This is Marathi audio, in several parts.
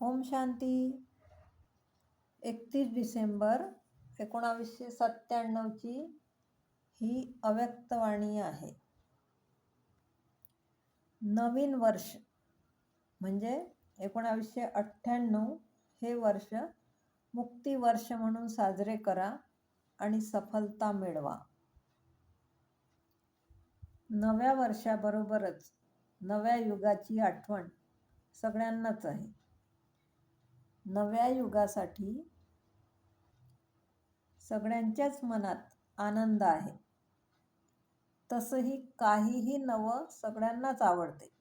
ओम शांती. एकतीस डिसेंबर एकोणावीसशे सत्त्याण्णवची ही अव्यक्तवाणी आहे. नवीन वर्ष म्हणजे एकोणावीसशे अठ्ठ्याण्णव हे वर्ष मुक्ती वर्ष म्हणून साजरे करा आणि सफलता मिळवा. नव्या वर्षाबरोबरच नव्या युगाची आठवण सगळ्यांनाच आहे. नव्या युगासाठी सगळ्यांच्याच मनात आनंद आहे. तसंही काहीही नवं सगळ्यांनाच आवडते.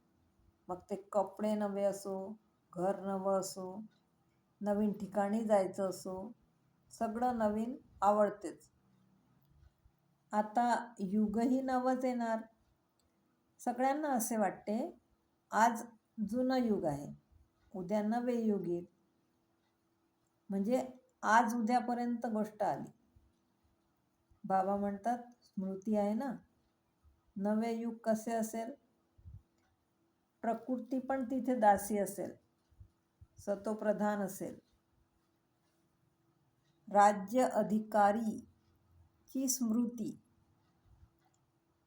मग ते कपडे नवे असो घर नवं असो नवीन ठिकाणी जायचं असो सगळं नवीन आवडतेच. आता युगही नवंच येणार. सगळ्यांना असे वाटते आज जुनं युग आहे. उद्या नवे युग येईल. म्हणजे आज उद्यापर्यंत गोष्ट आली. बाबा म्हणतात स्मृती आहे ना. नवे युग कसे असेल? प्रकृती पण तिथे दासी असेल. सतोप्रधान असेल. राज्य अधिकारी ची स्मृती.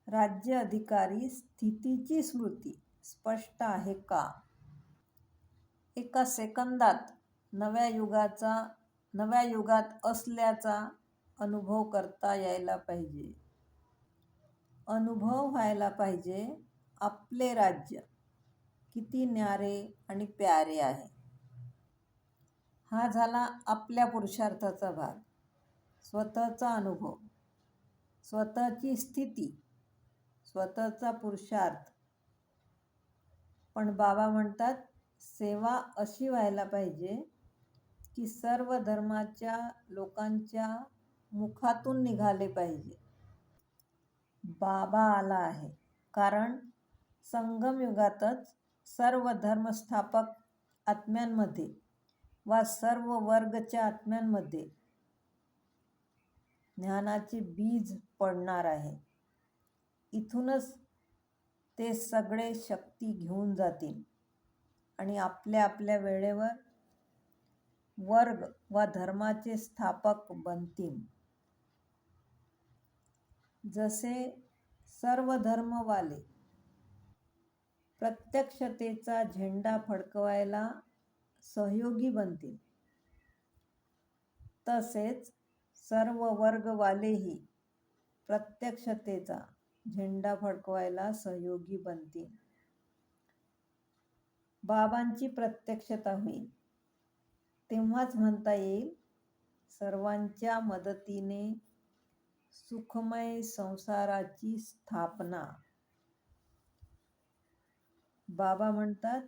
राज्य अधिकारी स्थितीची स्मृती. स्पष्ट आहे का? एका सेकंदात नव्या युगाचा नव्या युगात असल्याचा अनुभव करता यायला पाहिजे. अनुभव व्हायला पाहिजे आपले राज्य. किती न्यारे आणि प्यारे आहे. हा झाला आपल्या पुरुषार्थाचा भाग. स्वतःचा अनुभव. स्वतःची स्थिती. स्वतःचा पुरुषार्थ. पण बाबा म्हणतात सेवा अशी व्हायला पाहिजे की सर्व धर्माच्या लोकांच्या मुखातून निघाले पाहिजे. बाबा आला आहे. कारण संगमयुगातच सर्व धर्मस्थापक आत्म्यांमध्ये वा सर्व वर्गच्या आत्म्यांमध्ये ज्ञानाचे बीज पडणार आहे. इथूनच ते सगळे शक्ती घेऊन जातील आणि आपल्या आपल्या वेळेवर वर्ग वा धर्माचे स्थापक बनतील. जसे सर्व धर्मवाले प्रत्यक्षतेचा झेंडा फडकवायला सहयोगी बनतील तसेच सर्व वर्गवालेही प्रत्यक्षतेचा झेंडा फडकवायला सहयोगी बनतील. बाबांची प्रत्यक्षता होईल. तेव्हाच म्हणता येईल सर्वांच्या मदतीने सुखमय संसाराची स्थापना. बाबा म्हणतात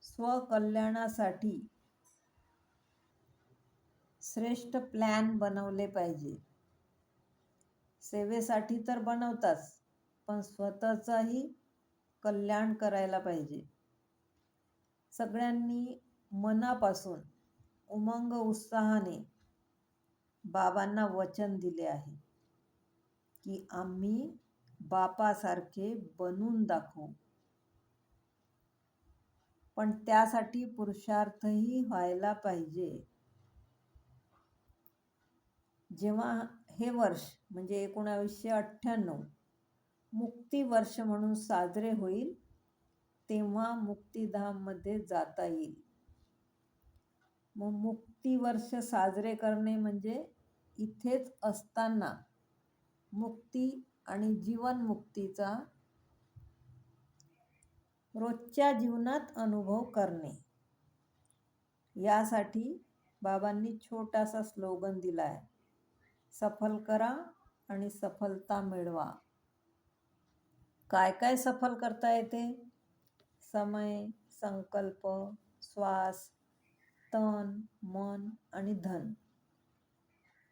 स्वकल्याणासाठी श्रेष्ठ प्लॅन बनवले पाहिजे. सेवेसाठी तर बनवताच पण स्वतःचाही कल्याण करायला पाहिजे. सगळ्यांनी मनापासून उमंग उत्साहाने बाबांना वचन दिले आहे की आम्ही बापासारखे बनून दाखवू. पण त्यासाठी पुरुषार्थही व्हायला पाहिजे. जेव्हा हे वर्ष म्हणजे एकोणावीसशे अठ्ठ्याण्णव मुक्ती वर्ष म्हणून साजरे होईल तेव्हा मुक्तिधाममध्ये जाता येईल. मग मुक्ती वर्ष साजरे करणे म्हणजे इथेच असताना मुक्ती आणि जीवनमुक्तीचा रोजच्या जीवनात अनुभव करणे. यासाठी बाबांनी छोटासा स्लोगन दिला आहे सफल करा आणि सफलता मिळवा. काय काय सफल करता येते? समय संकल्प श्वास तन मन आणि धन.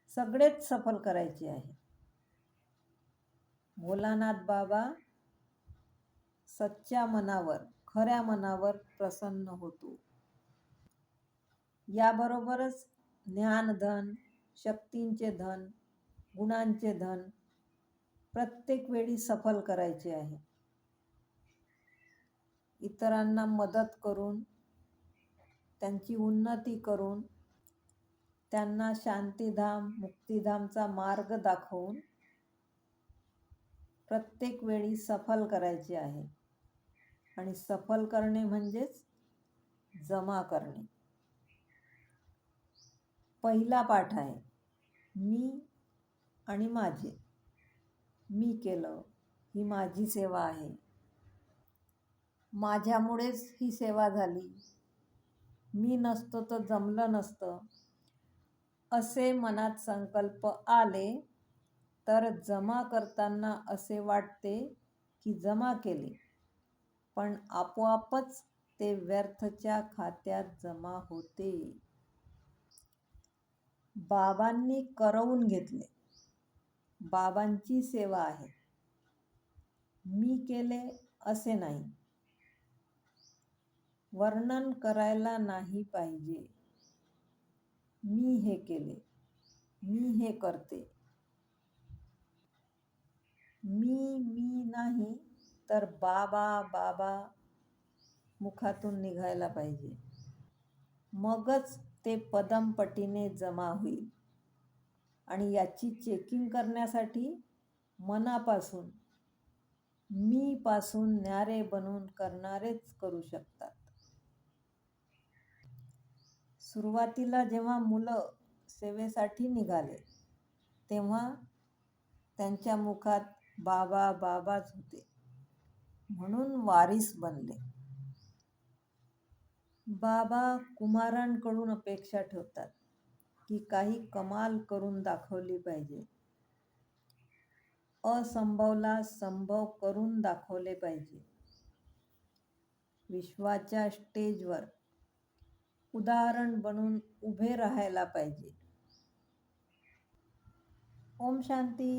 सगळेच सफल करायचे आहे. भोलानाथ बाबा सच्च्या मनावर खऱ्या मनावर प्रसन्न होतो. याबरोबरच ज्ञानधन शक्तींचे धन गुणांचे धन प्रत्येक वेळी सफल करायचे आहे. इतरांना मदत करून त्यांची उन्नती करून त्यांना शांतीधाम मुक्तिधामचा मार्ग दाखवून प्रत्येक वेळी सफल करायचे आहे. आणि सफल करणे म्हणजेच जमा करणे. पहिला पाठ आहे मी आणि माझे. मी केलं ही माझी सेवा आहे. माझ्यामुळेच ही सेवा झाली. मी नसतो तर जमलं नसतं. असे मनात संकल्प आले तर जमा करताना असे वाटते की जमा केले. पण आपोआपच ते व्यर्थच्या खात्यात जमा होते. बाबांनी करवून घेतले. बाबांची सेवा आहे. मी केले असे नाही. वर्णन करायला नाही पाहिजे. मी हे केले. मी हे करते. मी मी नाही तर बाबा बाबा मुखातून निघायला पाहिजे. मगच ते पदमपटीने जमा होईल. आणि याची चेकिंग करण्यासाठी मनापासून मीपासून न्यारे बनून करणारेच करू शकतात. सुरुवातीला जेव्हा मुलं सेवेसाठी निघाले तेव्हा त्यांच्या मुखात बाबा बाबाच होते. म्हणून वारीस बनले. बाबा कुमारांकडून अपेक्षा ठेवतात की काही कमाल करून दाखवली पाहिजे. असंभवला संभव करून दाखवले पाहिजे. विश्वाच्या स्टेजवर उदाहरण बनून उभे राहायला पाहिजे. ओम शांती.